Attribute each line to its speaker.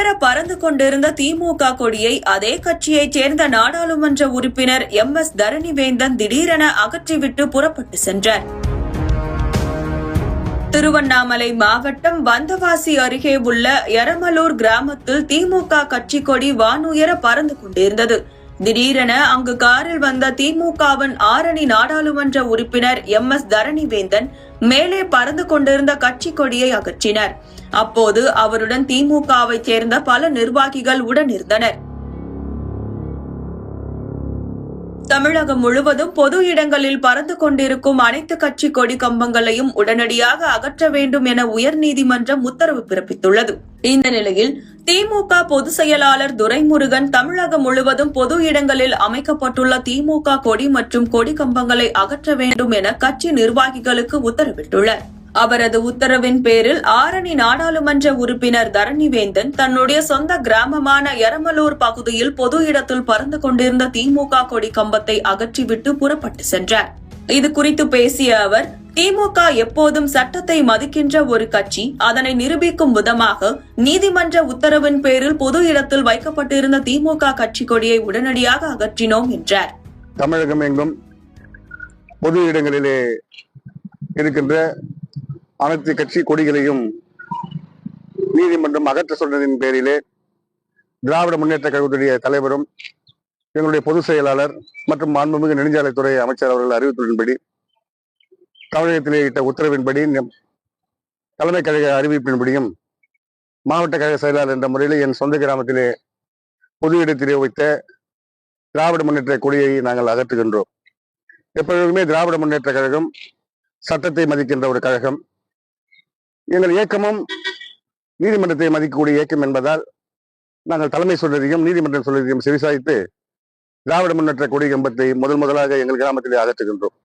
Speaker 1: உயர பறந்து கொண்டிருந்த திமுக கொடியை அதே கட்சியைச் சேர்ந்த நாடாளுமன்ற உறுப்பினர் எம் எஸ் தரணிவேந்தன் திடீரென அகற்றிவிட்டு புறப்பட்டு சென்றார். திருவண்ணாமலை மாவட்டம் வந்தவாசி அருகே உள்ள எரமலூர் கிராமத்தில் திமுக கட்சி கொடி வானுயர பறந்து கொண்டிருந்தது. திடீரென அங்கு காரில் வந்த திமுகவின் ஆரணி நாடாளுமன்ற உறுப்பினர் எம் எஸ் தரணிவேந்தன் மேலே பறந்து கொண்டிருந்த கட்சி கொடியை அகற்றினர். அப்போது அவருடன் திமுகவை சேர்ந்த பல நிர்வாகிகள் உடன் இருந்தனர் தமிழகம் முழுவதும் பொது இடங்களில் பறந்து கொண்டிருக்கும் அனைத்து கட்சி கொடி கம்பங்களையும் உடனடியாக அகற்ற வேண்டும் என உயர்நீதிமன்றம் உத்தரவு பிறப்பித்துள்ளது. இந்த நிலையில் திமுக பொதுச் செயலாளர் துரைமுருகன் தமிழகம் முழுவதும் பொது இடங்களில் அமைக்கப்பட்டுள்ள திமுக கொடி மற்றும் கொடி கம்பங்களை அகற்ற வேண்டும் என கட்சி நிர்வாகிகளுக்கு உத்தரவிட்டுள்ளார். அவரது உத்தரவின் பேரில் ஆரணி நாடாளுமன்ற உறுப்பினர் தரணிவேந்தன் தன்னுடைய சொந்த கிராமமான எரமலூர் பகுதியில் பொது இடத்தில் பறந்து கொண்டிருந்த திமுக கொடி கம்பத்தை அகற்றிவிட்டு புறப்பட்டு சென்றார். இது குறித்து பேசிய அவர் திமுக எப்போதும் சட்டத்தை மதிக்கின்ற ஒரு கட்சி அதனை நிரூபிக்கும் விதமாக நீதிமன்ற உத்தரவின் பேரில் பொது இடத்தில் வைக்கப்பட்டிருந்த திமுக கட்சி கொடியை உடனடியாக அகற்றினோம் என்றார்.
Speaker 2: தமிழகம் எங்கும் பொது இடங்களிலே இருக்கின்ற அனைத்து கட்சி கொடிகளையும் நீதிமன்றம் அகற்ற சொன்னதின் பேரிலே திராவிட முன்னேற்ற கழகத்துடைய தலைவரும் எங்களுடைய பொதுச் செயலாளர் மற்றும் மாண்புமிகு நெடுஞ்சாலைத்துறை அமைச்சர் அவர்கள் அறிவித்துள்ளபடி தமிழகத்திலே இட்ட உத்தரவின்படி தலைமை கழக அறிவிப்பின்படியும் மாவட்ட கழக செயலாளர் என்ற முறையில் என் சொந்த கிராமத்திலே பொது இடத்திலே வைத்த திராவிட முன்னேற்ற கொடியை நாங்கள் அகற்றுகின்றோம். எப்பொழுதுமே திராவிட முன்னேற்ற கழகம் சட்டத்தை மதிக்கின்ற ஒரு கழகம். எங்கள் இயக்கமும் நீதிமன்றத்தை மதிக்கக்கூடிய இயக்கம் என்பதால் நாங்கள் தலைமை சொல்றதையும் நீதிமன்றம் சொல்றதையும் செவிசாய்த்து திராவிட முன்னேற்ற கொடி கம்பத்தை முதல் முதலாக எங்கள் கிராமத்திலே அகற்றுகின்றோம்.